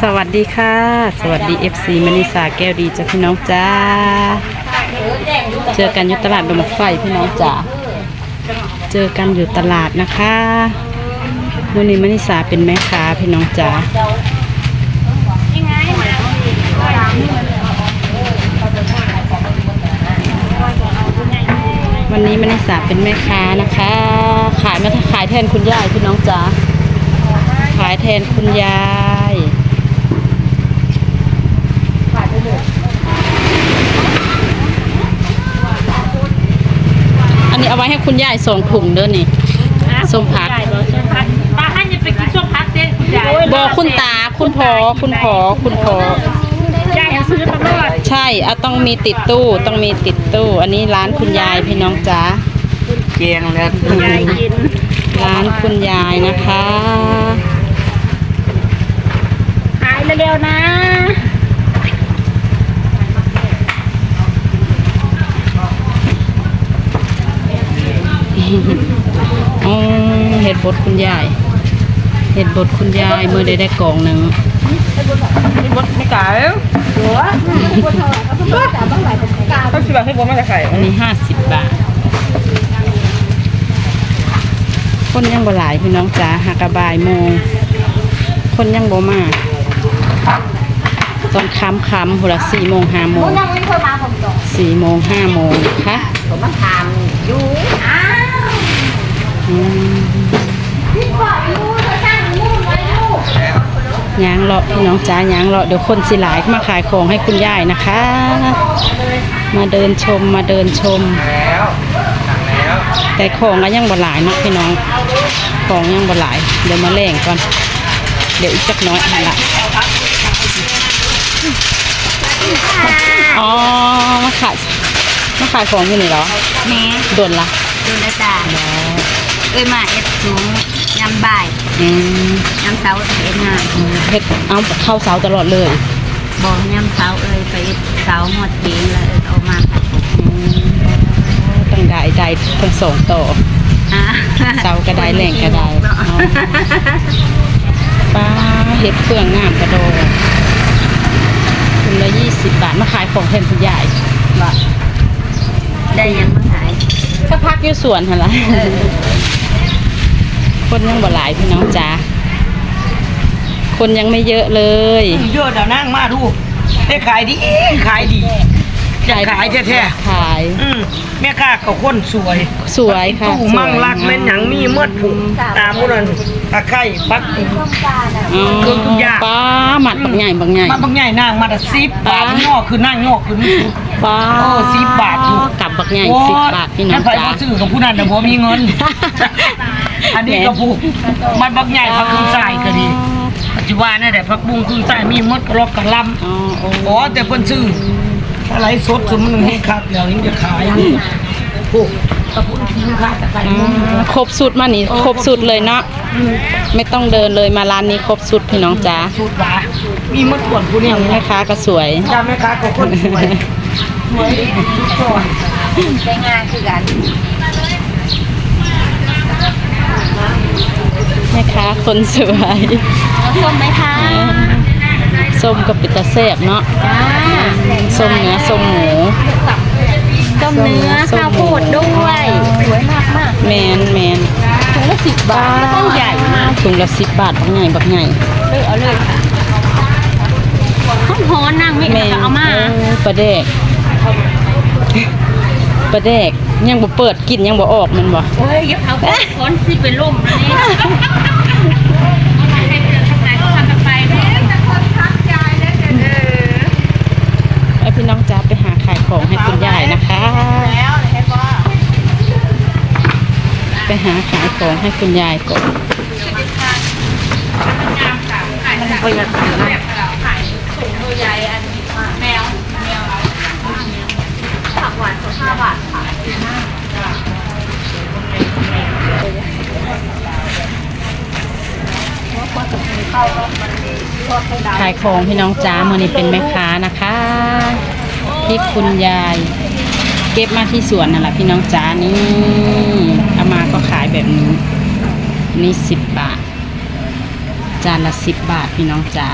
สวัสดีค่ะ สวัสดี FC มณิสาแก้วดีจ้ะพี่น้องจ้า เจอกันอยู่ตลาดดมไฟพี่น้องจ้าเจอกันอยู่ตลาดนะคะวันนี้มณิสาเป็นแม่ค้าพี่น้องจ้าวันนี้มณิสาเป็นแม่ค้านะคะ ขายมาขายแทนคุณยายพี่น้องจ้าขายแทนคุณยาย อั นนี้เอาไว้ให้คุณยายส่งถุงเด้อนี่ ส้มพัก ป้าให้จะไปกินส้มพักเด้คุณยายบอกคุณตาคุณพอคุณพอคุณพอยายซื้อตลอดใช่เอาต้องมีติดตู้ต้องมีติดตู้ อันนี้ร้านคุณยายพี่น้องจ๋าเกียงแล้วยายกินร้านคุณยายนะคะ ขายเร็วๆนะ อ๋อเห็ดบดคุณยาย เห็ดบดคุณยายเมื่อได้ได้กล่องหนึ่งไม่บดไม่ขายหัวเขาคิดว่าให้บดมาจะขายอันนี้ห้าสิบบาท คนยังบ่หลายพี่น้องจ๋าหากระบายโมงคนยังบ่มาตอนค้ำค้ำหัวละสี่โมงห้าโมงยังไม่เคยมาผมต่อสี่โมงห้าโมงนะคะผมมาทานอยู่ ยางเลาะพี่น้องจ๋ายางเลาะเดี๋ยวคนสิหลายมาขายของให้คุณยายนะคะ มาเดินชมมาเดินชมแล้วสั่งแล้วแต่ของก็ยังบ่หลายเนาะพี่น้องของยังบ่หลาย เดี๋ยวมาแล่งก่อน เดี๋ยวอีกจักน้อยหั่นละอ๋อมาขายมาขายของอยู่นี่เหรอแม่โดนละดูนะจ๊ะเอ้ยมาเอ็ดสูงยำบ่ายอืม ยำเสาร์เอ็ดงานเฮ็ดเอาเข้าเสาตลอดเลยบอกยำเสาร์เอ้ยไปเอ็ดเสาร์หมดเองแล้วเอ้ยเอามาค่ะอืมต้องได้ได้ทั้งสองต่ออะเสาร์ก็ได้แหล่งก็ได้อ๋อป้าเฮ็ดเฟืองงามกระโดดคุณละยี่สิบบาทมาขายของแทนคุณยายบอกได้ยังมาขายก็พักอยู่สวนหั่นละ คนยังบ่หลายพี่น้องจ้าคนยังไม่เยอะเลยเยอะเดี๋ยวนั่งมาดูได้ขายดีขายดีจะขายแท้ขายๆอืมแม่ค้าก็คนสวย สวยค่ะตู้มั่งรักแม่นหยังมีเมื่อผูกตามพวกนั้นตะไคร้ปักอ๋อเครื่องทุกอย่างป้าหมัดบักใหญ่บักใหญ่มาบางใหญ่นางมาละสิบบาทงอกคือนั่งงอกคือนี่ป้าโอ้10บาทอยู่กับบักใหญ่สิบบาทพี่น้องไปจ้าบ่ซื้อกับผู้นั้นน่ะบ่มีเงิน อันนี้ก็ผูกมันบางใหญ่พักคือใส่ก็ดีปัจจุบันนี่แหละพักบุ้งคือใส่มีมดกรอกกระลำอ๋อโอ้อ๋อแต่เพิ่นซื้ออะไรสดคือมันให้คักเดี๋ยวนี้จะขายโอ้ตะพุ่นทิ้งค่ะจะขายอืมุ้งมครบสุดมานี่ครบสุดเลยเนาะไม่ต้องเดินเลยมาร้านนี้ครบสุดพี่น้องจ้าสูตรหวามีมดกวนผู้เนี่ยแม่ค้าก็สวยจ้าแม่ค้าก็คนสวยสวยทุกคนได้งานคือกัน แม่ค้าคนสวยเอาส้มไหมคะส้มกับปิตาแซบเนาะจ้าส้มเนื้อส้มหมูส้มเนื้อส้มข้าวโพดด้วยสวยมากมากแมนแมนถุงละสิบบาทต้นใหญ่มากถุงละสิบบาทบักใหญ่บักใหญ่เลยเอาเลยค่ะห้องหอนั่งไม่แมนเอามาเออปลาแดกปลาแดก ยังบ่เปิดกินยังบ่ออกแมันบ่โอ้ยยับเอาคนสิเป็นลมแล้วนี่ไปแม่แต่คนทักยายได้เด้อไอพี่น้องจ้าไปหาขายของให้คุณยายนะคะแล้วเห็นบ่ไปหาขายของให้คุณยายก่อนประหยัดนะ ตัวใหญ่อันแมวแมวผัก หวานสดห้าบาทค่ะขายของพี่น้องจ้ามือนี้เป็นแม่ค้านะคะ ที่คุณยาย เก็บมาที่สวนนั่นแหละพี่น้องจ้านี่เอามาก็ขายแบบนี้ นี่สิบบาท จานละสิบบาทพี่น้องจ้า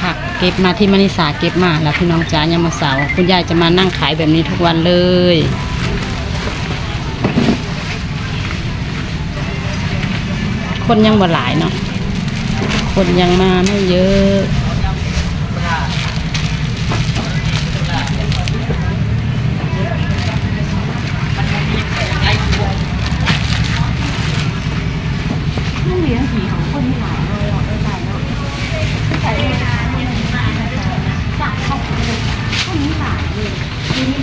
ผักเก็บมาที่มณิสาเก็บมาแล้วพี่น้องจ๋ายามมาเสาคุณยายจะมานั่งขายแบบนี้ทุกวันเลยคนยังบ่หลายเนาะคนยังมาไม่เยอะ